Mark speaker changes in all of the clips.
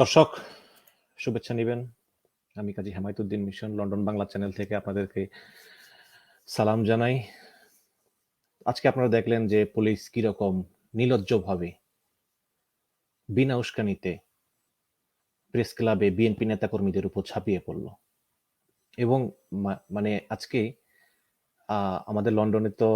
Speaker 1: দর্শক, শুভেচ্ছা নেবেন। আমি Kazi Hemayetuddin mission, London Bangla channel থেকে আপনাদেরকে সালাম জানাই। আজকে আপনারা দেখলেন যে পুলিশ কীরকম নির্লজ্জভাবে বিনা উস্কানিতে প্রেস ক্লাবে বিএনপি নেতাকর্মীদের উপর ছাপিয়ে পড়ল। এবং মানে আজকে আমাদের লন্ডনে তো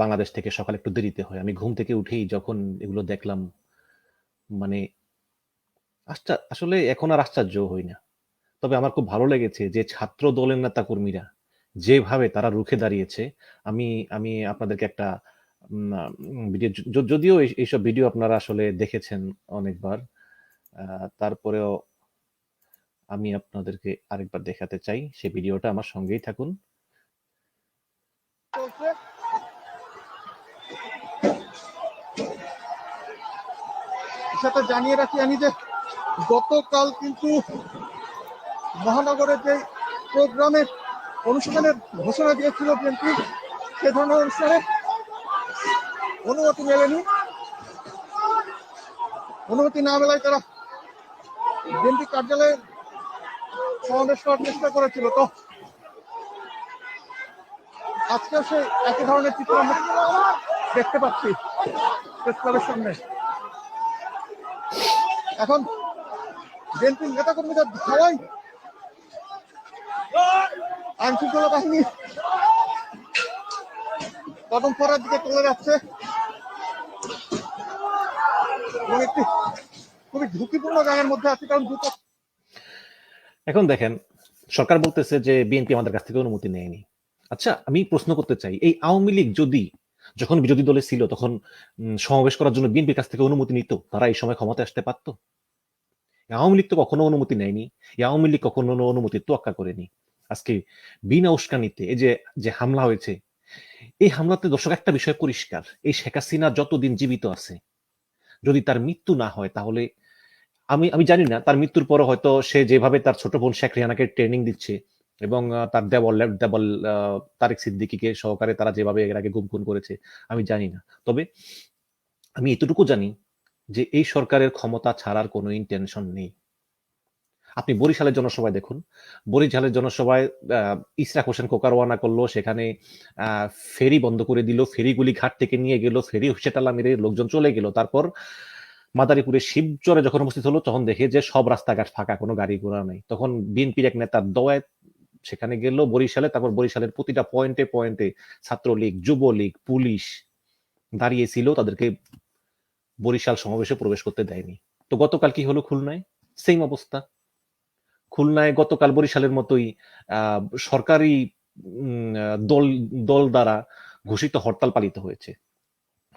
Speaker 1: বাংলাদেশ থেকে সকালে একটু দেরিতে হয়। আমি ঘুম থেকে উঠেই যখন এগুলো দেখলাম মানে আশ্চা- আসলে এখন আর আশ্চর্য হই না। তবে আমার খুব ভালো লেগেছে যে ছাত্র দলের নেতা কর্মীরা যেভাবে তারা রুখে দাঁড়িয়েছে, আমি আমি আপনাদেরকে একটা ভিডিও যদিও এইসব ভিডিও আপনারা আসলে দেখেছেন অনেকবার তারপরেও আমি আপনাদেরকে আরেকবার দেখাতে চাই, সেই ভিডিওটা আমার সঙ্গেই থাকুন।
Speaker 2: সেটা জানিয়ে রাখি আমি যে গতকাল কিন্তু মহানগরের যে প্রোগ্রামে অনুষ্ঠানের ঘোষণা দিয়েছিল বিএনপি, সে ধরনের অনুষ্ঠানে অনুমতি মেলেনি। অনুমতি না মেলায় তারা বিএনপি কার্যালয়ে সমাবেশ করার চেষ্টা করেছিল। তো আজকেও সেই একই ধরনের চিত্র দেখতে পাচ্ছি প্রেস ক্লাবের সামনে। এখন বিএনপির নেতা কর্মীদের ধাওয়াই আইন শৃঙ্খলা বাহিনী কদম পড়ার দিকে চলে যাচ্ছে। একটি খুবই ঝুঁকিপূর্ণ জায়গার মধ্যে আছে, কারণ দুটো
Speaker 1: এখন দেখেন, সরকার বলতেছে যে বিএনপি আমাদের কাছ থেকে অনুমতি নেয়নি। আচ্ছা আমি প্রশ্ন করতে চাই, এই আওয়ামী লীগ যদি, যখন বিরোধী দলে ছিল, তখন সমাবেশ করার জন্য বিএনপির কাছ থেকে অনুমতি নিত, তারা এই সময় ক্ষমতা আসতে পারত? আওয়ামী লীগ তো কখনো অনুমতি নেয়নি আওয়ামী লীগ কখনো অনুমতি তোয়াক্কা করেনি আজকে বিনা উস্কানিতে এই যে যে হামলা হয়েছে এই হামলাতে দর্শক একটা বিষয় পরিষ্কার এই শেখ হাসিনা যতদিন জীবিত আছে যদি তার মৃত্যু না হয় তাহলে আমি আমি জানি না তার মৃত্যুর পরে হয়তো সে যেভাবে তার ছোট বোন শেখ রেহানাকে ট্রেনিং দিচ্ছে, এবং তার দেবল দেবল তারেক সিদ্দিকিকে সহকারে তারা যেভাবে এর আগে গুম খুন করেছে, আমি জানি না। তবে, আমি এতটুকু জানি যে এই সরকারের ক্ষমতা ছাড়ার কোনো ইন্টেনশন নেই। আপনি বরিশালের জনসভায় দেখুন। বরিশালের জনসভায় ইসরাক হোসেন কোকারওয়ানা করল, সেখানে ফেরি বন্ধ করে দিল, ফেরিগুলি ঘাট থেকে নিয়ে গেল, ফেরি হুসেটালা মেরে লোকজন চলে গেল। তারপর মাদারীপুরে শিবচরে যখন উপস্থিত হলো, তখন দেখে যে সব রাস্তাঘাট ফাঁকা, কোনো গাড়ি ঘোড়া নেই। তখন বিএনপির এক নেতার দোয়ায় সেখানে গেল বরিশালে, তারপর বরিশালের প্রতিটা পয়েন্টে পয়েন্টে ছাত্রলীগ, যুবলীগ, পুলিশ দাঁড়িয়েছিল তাদেরকে বরিশাল সমাবেশে প্রবেশ করতে দেয়নি। তো গতকাল কি হলো খুলনায়? সেম অবস্থা। খুলনায় গতকাল বরিশালের মতোই সরকারি দল দল দ্বারা ঘোষিত হরতাল পালিত হয়েছে।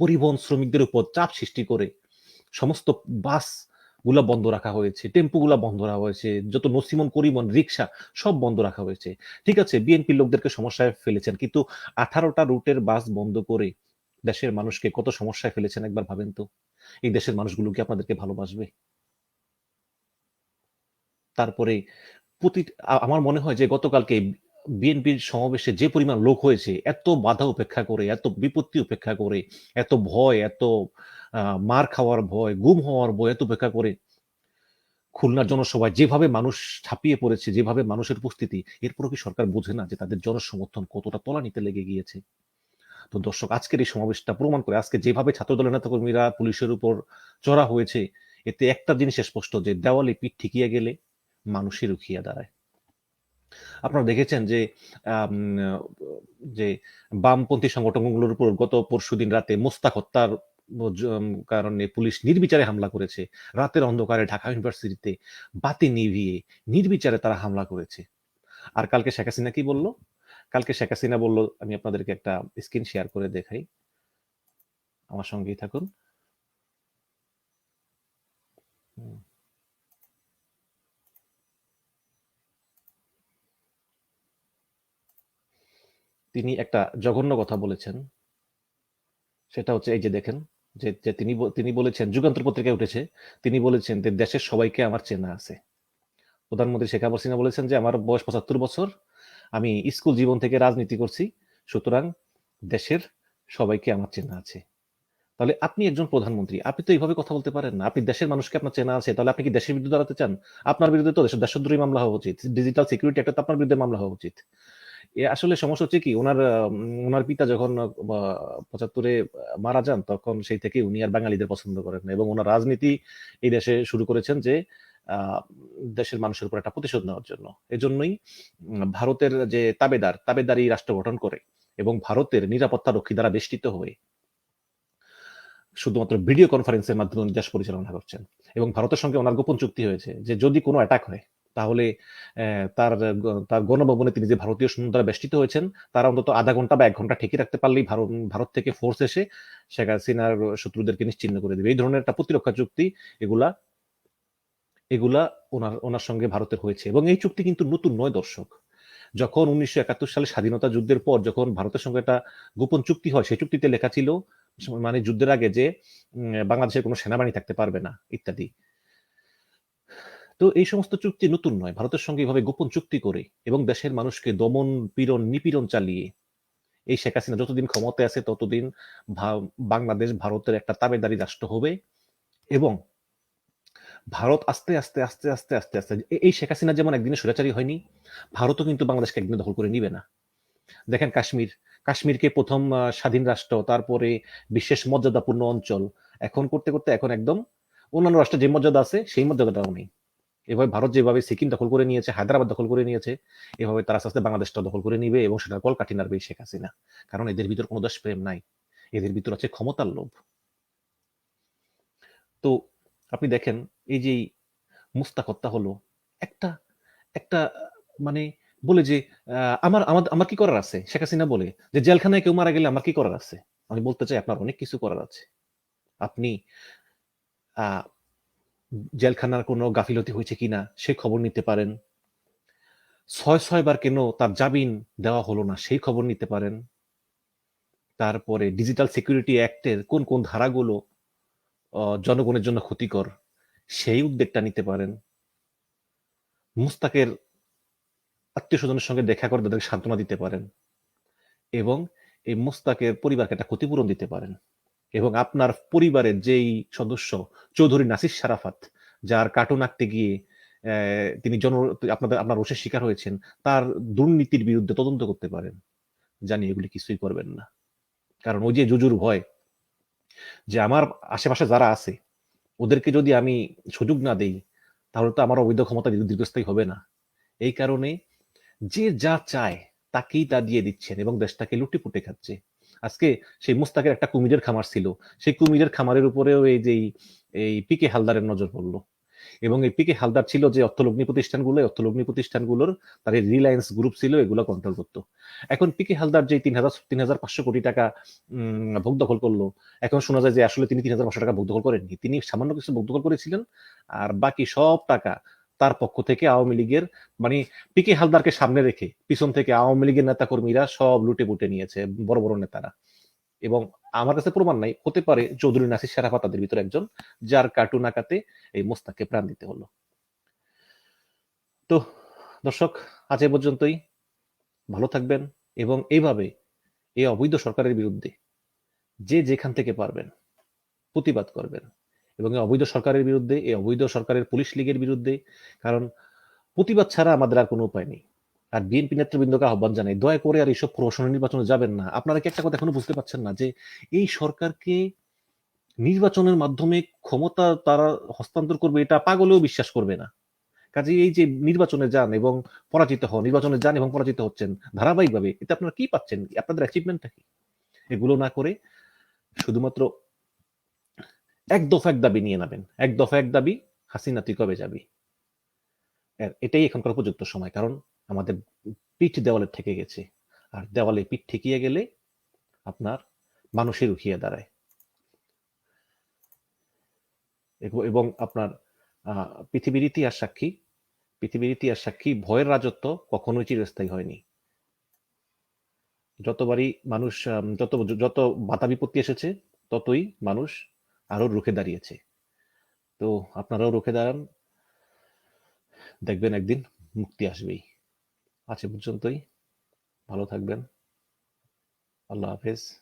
Speaker 1: পরিবহন শ্রমিকদের উপর চাপ সৃষ্টি করে সমস্ত বাসগুলা বন্ধ রাখা হয়েছে টেম্পো গুলা বন্ধ রাখা হয়েছে, যত নসিমন, করিমন রিক্সা সব বন্ধ রাখা হয়েছে। ঠিক আছে বিএনপি লোকদেরকে সমস্যায় ফেলেছেন, কিন্তু আঠারোটা রুটের বাস বন্ধ করে দেশের মানুষকে কত সমস্যায় ফেলেছেন একবার ভাবেন তো? এই দেশের মানুষগুলো কি আপনাদেরকে ভালোবাসবে? তারপরে প্রতি আমার মনে হয় যে গতকালকে বিএনপির সমাবেশে যে পরিমাণ লোক হয়েছে, এত বাধা উপেক্ষা করে, এত বিপত্তি উপেক্ষা করে, এত ভয়, এত মার খাওয়ার ভয়, গুম হওয়ার ভয় এত উপেক্ষা করে খুলনার জনসভায় যেভাবে মানুষ ছাপিয়ে পড়েছে, যেভাবে মানুষের উপস্থিতি, এরপরও কি সরকার বোঝে না যে তাদের জনসমর্থন কতটা তলানিতে লেগে গিয়েছে? তো দর্শক, আজকের এই সমাবেশটা প্রমাণ করে আজকে যেভাবে ছাত্রদলের নেতাকর্মীরা পুলিশের উপর চড়া হয়েছে, এতে একটা জিনিস স্পষ্ট যে দেওয়ালে পিঠ ঠিকিয়ে গেলে মানুষই রুখিয়া দাঁড়ায়। আপনারা দেখেছেন যে যে বামপন্থী সংগঠনগুলোর উপর গত পরশুদিন রাতে মোস্তাক হত্যার কারণে পুলিশ নির্বিচারে হামলা করেছে। রাতের অন্ধকারে ঢাকা ইউনিভার্সিটিতে বাতি নিভিয়ে নির্বিচারে তারা হামলা করেছে। আর কালকে শেখ হাসিনা কি বলল? কালকে শেখ হাসিনা বলল, আমি আপনাদেরকে একটা স্ক্রিন শেয়ার করে দেখাই। আমার সঙ্গেই থাকুন। তিনি একটা জঘন্য কথা বলেছেন। সেটা হচ্ছে এই যে দেখেন, যে তিনি তিনি বলেছেন, যুগান্তর পত্রিকায় উঠেছে, তিনি বলেছেন যে দেশের সবাইকে আমার চেনা আছে। প্রধানমন্ত্রী শেখ হাসিনা বলেছেন যে, আমার বয়স পঁচাত্তর বছর আমি স্কুল জীবন থেকে রাজনীতি করছি, সুতরাং দেশের সবাইকে আমার চেনা আছে। তাহলে আপনি একজন প্রধানমন্ত্রী, আপনি তো এইভাবে কথা বলতে পারেন না। আপনি দেশের মানুষকে আপনার চেনা আছে, তাহলে আপনি কি দেশের বিরুদ্ধে দাঁড়াতে চান? আপনার বিরুদ্ধে তো দেশের দেশদ্রোহী মামলা হওয়া উচিত ডিজিটাল সিকিউরিটি একটা তো আপনার বিরুদ্ধে মামলা হওয়া উচিত। এ আসলে সমস্যা হচ্ছে কি, ওনার ওনার পিতা যখন পঁচাত্তরে মারা যান, তখন সেই থেকে উনি আর বাঙালিদের পছন্দ করেন এবং ওনার রাজনীতি এই দেশে শুরু করেছেন যে দেশের মানুষের উপর একটা প্রতিশোধ নেওয়ার জন্য। এজন্যই ভারতের যে তাবেদার তাবেদারি রাষ্ট্র গঠন করে এবং ভারতের নিরাপত্তা রক্ষী দ্বারা বেষ্টিত হয়ে শুধুমাত্র ভিডিও কনফারেন্সের মাধ্যমে উনি দেশ পরিচালনা করছেন এবং ভারতের সঙ্গে ওনার গোপন চুক্তি হয়েছে যে যদি কোনো অ্যাটাক হয়, তাহলে তার তার গণভবনে তিনি যে ভারতীয় সৈন্য দ্বারা বেষ্টিত হয়েছেন, তারা অন্তত আধা ঘণ্টা বা এক ঘণ্টা ঠেকে রাখতে পারলেই ভারত ভারত থেকে ফোর্স এসে শেখ হাসিনার শত্রুদেরকে নিশ্চিহ্ন করে দেবে। এই ধরনের একটা প্রতিরক্ষা চুক্তি এগুলা এগুলা ওনার ওনার সঙ্গে ভারতের হয়েছে। এবং এই চুক্তি কিন্তু নতুন নয় দর্শক। যখন উনিশশো একাত্তর সালে স্বাধীনতা যুদ্ধের পর যখন ভারতের সঙ্গে একটা গোপন চুক্তি হয়, সেই চুক্তিতে লেখা ছিল মানে যুদ্ধের আগে যে বাংলাদেশের কোনো সেনাবাহিনী থাকতে পারবে না, ইত্যাদি। তো এই সমস্ত চুক্তি নতুন নয়। ভারতের সঙ্গে এভাবে গোপন চুক্তি করে এবং দেশের মানুষকে দমন, পীড়ন, নিপীড়ন চালিয়ে, এই শেখ হাসিনা যতদিন ক্ষমতায় আছে ততদিন বাংলাদেশ ভারতের একটা তাবেদারি রাষ্ট্র হবে এবং ভারত আস্তে আস্তে আস্তে আস্তে আস্তে আস্তে এই শেখ হাসিনা যেমন একদিনে স্বৈরাচারী হয়নি, ভারতও কিন্তু বাংলাদেশকে একদিনে দখল করে নিবে না। দেখেন কাশ্মীর, কাশ্মীরকে প্রথম স্বাধীন রাষ্ট্র, তারপরে বিশেষ মর্যাদাপূর্ণ অঞ্চল, এখন করতে করতে, এখন একদম অন্যান্য রাষ্ট্রের যে মর্যাদা আছে, সেই মর্যাদাটাও নেই। এভাবে ভারত যেভাবে সিকিম দখল করে নিয়েছে, হায়দ্রাবাদ দখল করে নিয়েছে, এভাবে তারা আস্তে বাংলাদেশটা দখল করে নিবে এবং সেটা কলকাঠি নাড়বে এই শেখ হাসিনা। কারণ এদের ভিতর কোনো দেশ প্রেম নাই, এদের ভিতর আছে ক্ষমতার লোভ। তো আপনি দেখেন, এই যে মুস্তাক হত্যা হলো, একটা একটা মানে বলে যে আমার আমার আমার কি করার আছে? শেখ হাসিনা বলে যে, জেলখানায় কেউ মারা গেলে আমার কি করার আছে? আমি বলতে চাই আপনার অনেক কিছু করার আছে। আপনি জেলখানার কোনো গাফিলতি হয়েছে কিনা সে খবর নিতে পারেন। ছয় ছয় বার কেন তার জামিন দেওয়া হলো না সেই খবর নিতে পারেন। তারপরে ডিজিটাল সিকিউরিটি অ্যাক্টের কোন কোন ধারাগুলো জনগণের জন্য ক্ষতিকর, সেই উদ্যোগটা নিতে পারেন। মুস্তাকের আত্মীয় স্বজনের সঙ্গে দেখা করে তাদেরকে সান্ত্বনা দিতে পারেন এবং এই মুস্তাকের পরিবারকে একটা ক্ষতিপূরণ দিতে পারেন এবং আপনার পরিবারের যেই সদস্য, চৌধুরী নাসির সারাফাত যার কার্টুন আঁকতে গিয়ে তিনি জন, আপনাদের, আপনার রোষের শিকার হয়েছেন, তার দুর্নীতির বিরুদ্ধে তদন্ত করতে পারেন। জানি এগুলি কিছুই করবেন না। কারণ ওই যে জুজুর ভয় যে আমার আশেপাশে যারা আছে, ওদেরকে যদি আমি সুযোগ না দেই, তাহলে তো আমার অবৈধ ক্ষমতা দীর্ঘ- দীর্ঘস্থায়ী হবে না। এই কারণে যে যা চায়, তাকেই তা দিয়ে দিচ্ছেন এবং দেশটাকে লুটিপুটে খাচ্ছে। আজকে সেই মুস্তাকের একটা কুমিরের খামার ছিল। সেই কুমিরের খামারের উপরেও এই যে এই পিকে হালদারের নজর পড়ল। এবং এই পিকে হালদার ছিল যে অর্থলগ্নি প্রতিষ্ঠানগুলো অর্থলগ্নি প্রতিষ্ঠানগুলোর তার রিলায়েন্স গ্রুপ ছিল, এগুলো কন্ট্রোল করতো। এখন পিকে হালদার যে তিন হাজার তিন হাজার পাঁচশো কোটি টাকা ভোগ দখল করল, এখন শোনা যায় যে আসলে তিনি তিন হাজার পাঁচশো টাকা ভোগ দখল করেননি। তিনি সামান্য কিছু ভোগ দখল করেছিলেন, আর বাকি সব টাকা তার পক্ষ থেকে আওয়ামী লীগের মানে পিকে হালদারকে সামনে রেখে, পিছন থেকে আওয়ামী লীগের নেতা কর্মীরা সব লুটে পুটে নিয়েছে, বড় বড় নেতারা। এবং আমার কাছে প্রমাণ নাই, হতে পারে চৌধুরী নাসির সারাফা তাদের ভিতরে একজন, যার কার্টুন আঁকাতে এই মোস্তাককে প্রাণ দিতে হলো। তো, দর্শক, আজ এ পর্যন্তই। ভালো থাকবেন এবং এইভাবে এই অবৈধ সরকারের বিরুদ্ধে যে যেখান থেকে পারবেন প্রতিবাদ করবেন এবং এই অবৈধ সরকারের বিরুদ্ধে, এই অবৈধ সরকারের পুলিশ লীগের বিরুদ্ধে, কারণ প্রতিবাদ ছাড়া আমাদের আর কোনো উপায় নেই। আর বিএনপি নেতৃবৃন্দকে আহ্বান জানাই, দয়া করে আর এইসব প্রশাসন নির্বাচনে যাবেন না। আপনারা কি একটা কথা এখনও বুঝতে পারছেন না যে এই সরকারকে নির্বাচনের মাধ্যমে ক্ষমতা তারা হস্তান্তর করবে, এটা পাগলেও বিশ্বাস করবে না। কাজে এই যে নির্বাচনে যান এবং পরাজিত হন, নির্বাচনে যান এবং পরাজিত হচ্ছেন ধারাবাহিকভাবে, এতে আপনারা কি পাচ্ছেন? আপনাদের অ্যাচিভমেন্টটা কি? এগুলো না করে শুধুমাত্র এক দফা এক দাবি নিয়ে নেবেন এক দফা এক দাবি, হাসিনা তুই কবে যাবি? এটাই এখনকার উপযুক্ত সময়। কারণ আমাদের পিঠ দেওয়ালে ঠেকে গেছে। আর দেওয়ালে পিঠ ঠেকিয়ে গেলে আপনার মানুষের উঠিয়ে দাঁড়ায়। এবং আপনার পৃথিবীর ইতিহাস সাক্ষী। পৃথিবীর ইতিহাস সাক্ষী, ভয়ের রাজত্ব কখনোই চিরস্থায়ী হয়নি। যতবারই মানুষ যত যত বাধা বিপত্তি এসেছে, ততই মানুষ আরও রুখে দাঁড়িয়েছে। তো আপনারাও রুখে দাঁড়ান। দেখবেন একদিন মুক্তি আসবেই। এ পর্যন্তই। ভালো থাকবেন। আল্লাহ হাফেজ।